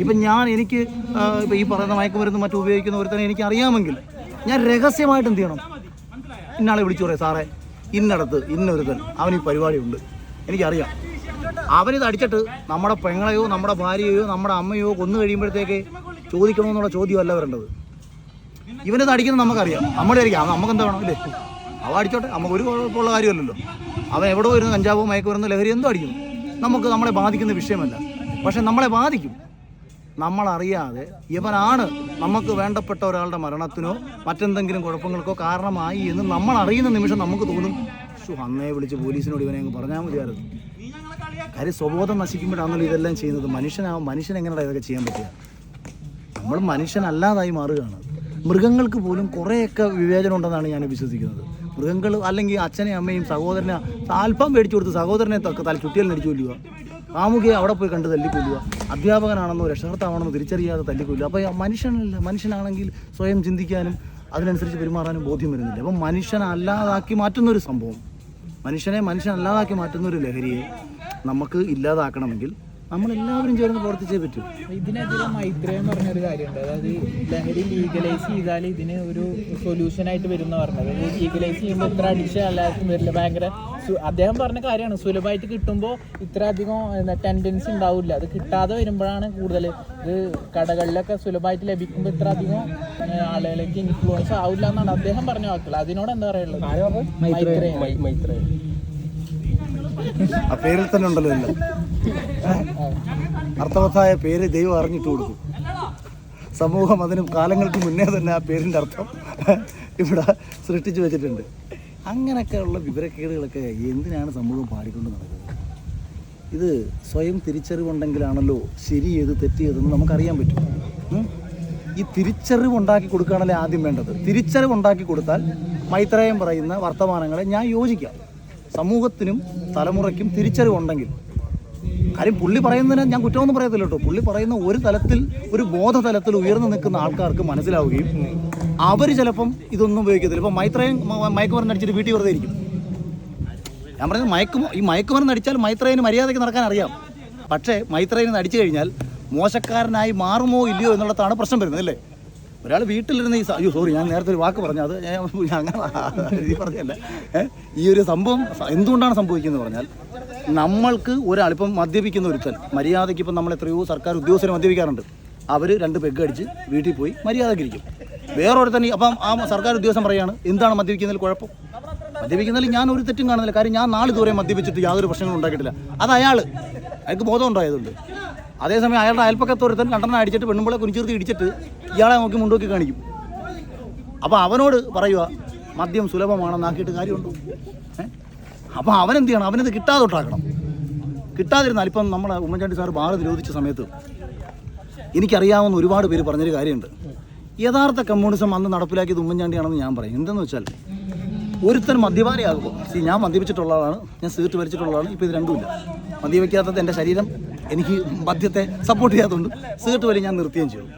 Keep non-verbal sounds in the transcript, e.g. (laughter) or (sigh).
ഇപ്പം ഞാൻ എനിക്ക് ഇപ്പം ഈ പറയുന്ന മയക്കുമരുന്ന് മറ്റും ഉപയോഗിക്കുന്ന ഒരുത്തനെ എനിക്ക് അറിയാമെങ്കിൽ ഞാൻ രഹസ്യമായിട്ട് എന്ത് ചെയ്യണം? ഇന്നാളെ വിളിച്ചു പറയാം സാറേ ഇന്നടത്ത് ഇന്നൊരുത്തൻ അവന് ഈ പരിപാടിയുണ്ട്. എനിക്കറിയാം. അവനിത് അടിച്ചിട്ട് നമ്മുടെ പെങ്ങളെയോ നമ്മുടെ ഭാര്യയോ നമ്മുടെ അമ്മയോ കൊന്നു കഴിയുമ്പോഴത്തേക്ക് ചോദിക്കണമെന്നുള്ള ചോദ്യമല്ല വരേണ്ടത്. ഇവനിത് അടിക്കുന്നത് നമുക്കറിയാം. നമ്മുടെ ആയിരിക്കാം. നമുക്ക് എന്താ വേണം? ഇല്ലേ? അവ അടിച്ചോട്ടെ. നമുക്ക് ഒരു കുഴപ്പമുള്ള കാര്യമല്ലല്ലോ. അവൻ എവിടെ വരുന്ന കഞ്ചാവോ മയക്കുമരുന്ന് ലഹരി എന്തോ അടിക്കുന്നു. നമുക്ക് നമ്മളെ ബാധിക്കുന്ന വിഷയമല്ല. പക്ഷെ നമ്മളെ ബാധിക്കും. നമ്മളറിയാതെ ഇവനാണ് നമുക്ക് വേണ്ടപ്പെട്ട ഒരാളുടെ മരണത്തിനോ മറ്റെന്തെങ്കിലും കുഴപ്പങ്ങൾക്കോ കാരണമായി എന്ന് നമ്മൾ അറിയുന്ന നിമിഷം നമുക്ക് തോന്നും ശു അന്നേ വിളിച്ച് പോലീസിനോട് ഇവനെ അങ്ങ് പറഞ്ഞാൽ മതിയായിരുന്നു. കാര്യം സ്വബോധം നശിക്കുമ്പോഴാണല്ലോ ഇതെല്ലാം ചെയ്യുന്നത്. മനുഷ്യനാ മനുഷ്യൻ എങ്ങനെയാണ് ഇതൊക്കെ ചെയ്യാൻ പറ്റുക? നമ്മൾ മനുഷ്യനല്ലാതായി മാറുകയാണ്. മൃഗങ്ങൾക്ക് പോലും കുറേയൊക്കെ വിവേചനം ഉണ്ടെന്നാണ് ഞാൻ വിശ്വസിക്കുന്നത്. മൃഗങ്ങൾ അല്ലെങ്കിൽ അച്ഛനെയും അമ്മയും സഹോദരനെ അല്പം മേടിച്ചു കൊടുത്ത് സഹോദരനെ തല ചുറ്റിയാൽ മേടിച്ചു കൊല്ലുക. കാമുകയെ അവിടെ പോയി കണ്ട് തല്ലിക്കൊല്ലുക. അധ്യാപകനാണെന്നോ രക്ഷകർത്താവാണെന്നോ തിരിച്ചറിയാതെ തല്ലിക്കൊല്ലുക. അപ്പോൾ മനുഷ്യനല്ല മനുഷ്യനാണെങ്കിൽ സ്വയം ചിന്തിക്കാനും അതിനനുസരിച്ച് പെരുമാറാനും ബോധ്യം വരുന്നില്ല. അപ്പം മനുഷ്യനല്ലാതാക്കി മാറ്റുന്ന ഒരു സംഭവം. മനുഷ്യനെ മനുഷ്യനല്ലാതാക്കി മാറ്റുന്ന ഒരു ലഹരിയെ നമുക്ക് ഇല്ലാതാക്കണമെങ്കിൽ നമ്മളെല്ലാവരും ചേർന്ന് പ്രവർത്തിച്ചേ പറ്റൂ. ഇതിനെതിരെ മൈത്രി എന്ന് പറഞ്ഞൊരു കാര്യമുണ്ട്. അതായത് ലഹരി ലീഗലൈസ് ചെയ്താൽ ഇതിന് ഒരു സൊല്യൂഷൻ ആയിട്ട് വരുന്ന പറഞ്ഞത്. അതായത് ലീഗലൈസ് ചെയ്യുമ്പോൾ ഇത്ര അഡിക്ഷൻ എല്ലാവർക്കും വരില്ല. ഭയങ്കര അദ്ദേഹം പറഞ്ഞ കാര്യമാണ്. സുലഭമായിട്ട് കിട്ടുമ്പോൾ ഇത്ര അധികം ടെൻഡൻസി ഉണ്ടാവില്ല. അത് കിട്ടാതെ വരുമ്പോഴാണ് കൂടുതൽ ഇത് കടകളിലൊക്കെ സുലഭമായിട്ട് ലഭിക്കുമ്പോൾ ഇത്ര അധികം ആളുകളിലേക്ക് ഇൻഫ്ലുവൻസ് ആവില്ല എന്നാണ് അദ്ദേഹം പറഞ്ഞ വാക്കുകൾ അതിനോട് എന്താ പറയുള്ളത് മൈത്രി ആ പേരിൽ തന്നെ ഉണ്ടല്ലോ എല്ലാം. അർത്ഥവത്തായ പേര് ദൈവം അറിഞ്ഞിട്ട് കൊടുക്കും സമൂഹം അതിനും കാലങ്ങൾക്ക് മുന്നേ തന്നെ ആ പേരിന്റെ അർത്ഥം ഇവിടെ സൃഷ്ടിച്ചു വെച്ചിട്ടുണ്ട്. അങ്ങനെയൊക്കെയുള്ള വിവരക്കേടുകളൊക്കെ എന്തിനാണ് സമൂഹം പാടിക്കൊണ്ട് നടക്കുന്നത്? ഇത് സ്വയം തിരിച്ചറിവുണ്ടെങ്കിലാണല്ലോ ശരി ഏത് തെറ്റ് ഏതെന്ന് നമുക്കറിയാൻ പറ്റും. ഈ തിരിച്ചറിവ് ഉണ്ടാക്കി കൊടുക്കുകയാണല്ലേ ആദ്യം വേണ്ടത്. തിരിച്ചറിവ് ഉണ്ടാക്കി കൊടുത്താൽ മൈത്രേയം പറയുന്ന വർത്തമാനങ്ങളെ ഞാൻ യോജിക്കാം. സമൂഹത്തിനും തലമുറയ്ക്കും തിരിച്ചറിവുണ്ടെങ്കിൽ. കാര്യം പുള്ളി പറയുന്നതിന് ഞാൻ കുറ്റമൊന്നും പറയത്തില്ല കേട്ടോ. പുള്ളി പറയുന്ന ഒരു തലത്തിൽ ഒരു ബോധതലത്തിൽ ഉയർന്നു നിൽക്കുന്ന ആൾക്കാർക്ക് മനസ്സിലാവുകയും അവർ ചിലപ്പം ഇതൊന്നും ഉപയോഗിക്കത്തില്ല. ഇപ്പം മൈത്രയും മയക്കുമരുന്ന് അടിച്ചിട്ട് വീട്ടിൽ വെറുതെ ഇരിക്കും. ഞാൻ പറയുന്നത് മയക്കും ഈ മയക്കുമരുന്ന് അടിച്ചാൽ മൈത്രേന് മര്യാദയ്ക്ക് നടക്കാൻ അറിയാം. പക്ഷേ മൈത്രേന് അടിച്ചു കഴിഞ്ഞാൽ മോശക്കാരനായി മാറുമോ ഇല്ലയോ എന്നുള്ളതാണ് പ്രശ്നം വരുന്നത് അല്ലേ? ഒരാൾ വീട്ടിലിരുന്ന് ഈ അയ്യോ സോറി ഞാൻ നേരത്തെ ഒരു വാക്ക് പറഞ്ഞു. അത് ഞാൻ (laughs) അങ്ങനെ (laughs) ഈ പറഞ്ഞല്ല? ഈ ഒരു സംഭവം എന്തുകൊണ്ടാണ് സംഭവിക്കുന്നത് പറഞ്ഞാൽ നമ്മൾക്ക് ഒരാൾ ഇപ്പം മദ്യപിക്കുന്ന ഒരുത്തൻ മര്യാദയ്ക്ക് ഇപ്പം നമ്മൾ എത്രയോ സർക്കാർ ഉദ്യോഗസ്ഥരെ മദ്യപിക്കാറുണ്ട്. അവർ രണ്ട് പെഗ് അടിച്ച് വീട്ടിൽ പോയി മര്യാദക്കിരിക്കും. വേറൊരുത്തൻ അപ്പം ആ സർക്കാർ ഉദ്യോഗസ്ഥൻ പറയുകയാണ് എന്താണ് മദ്യപിക്കുന്നതിൽ കുഴപ്പം? മദ്യപിക്കുന്നതിൽ ഞാൻ ഒരു തെറ്റും കാണുന്നില്ല. കാര്യം ഞാൻ നാളിതുവരെ മദ്യപിച്ചിട്ട് യാതൊരു പ്രശ്നങ്ങളും ഉണ്ടാക്കിയിട്ടില്ല. അത് അയാൾ അയാൾക്ക് ബോധം ഉണ്ടായതുകൊണ്ട്. അതേസമയം അയാളുടെ അയൽപ്പക്കത്തൊരുത്തൻ രണ്ടെണ്ണം അടിച്ചിട്ട് പെണ്ണുമ്പളെ കുനിച്ചീർത്തി ഇടിച്ചിട്ട് ഇയാളെ നോക്കി മുണ്ടോക്കി കാണിക്കും. അപ്പോൾ അവനോട് പറയുക മദ്യം സുലഭമാണെന്നാക്കിയിട്ട് കാര്യമുണ്ടോ? അപ്പോൾ അവനെന്ത് ചെയ്യണം? അവനത് കിട്ടാതെ തൊട്ടാക്കണം കിട്ടാതിരുന്നാൽ ഇപ്പം നമ്മളെ ഉമ്മൻചാണ്ടി സാർ ബാറ് നിരോധിച്ച സമയത്ത് എനിക്കറിയാവുന്ന ഒരുപാട് പേര് പറഞ്ഞൊരു കാര്യമുണ്ട്. യഥാർത്ഥ കമ്മ്യൂണിസം അന്ന് നടപ്പിലാക്കിയത് ഉമ്മൻചാണ്ടിയാണെന്ന് ഞാൻ പറയും. എന്തെന്ന് വെച്ചാൽ ഒരുത്തൻ മദ്യപാനിയാകുമ്പോൾ ഞാൻ മദ്യപിച്ചിട്ടുള്ള ആളാണ് ഞാൻ സീർട്ട് വലിച്ചിട്ടുള്ള ഇപ്പോൾ ഇത് രണ്ടുമില്ല മദ്യപിക്കാത്തത് എന്റെ ശരീരം എനിക്ക് മദ്യത്തെ സപ്പോർട്ട് ചെയ്യാത്തതുകൊണ്ട് സിഗരറ്റ് വലി ഞാൻ നിർത്തുകയും ചെയ്തു.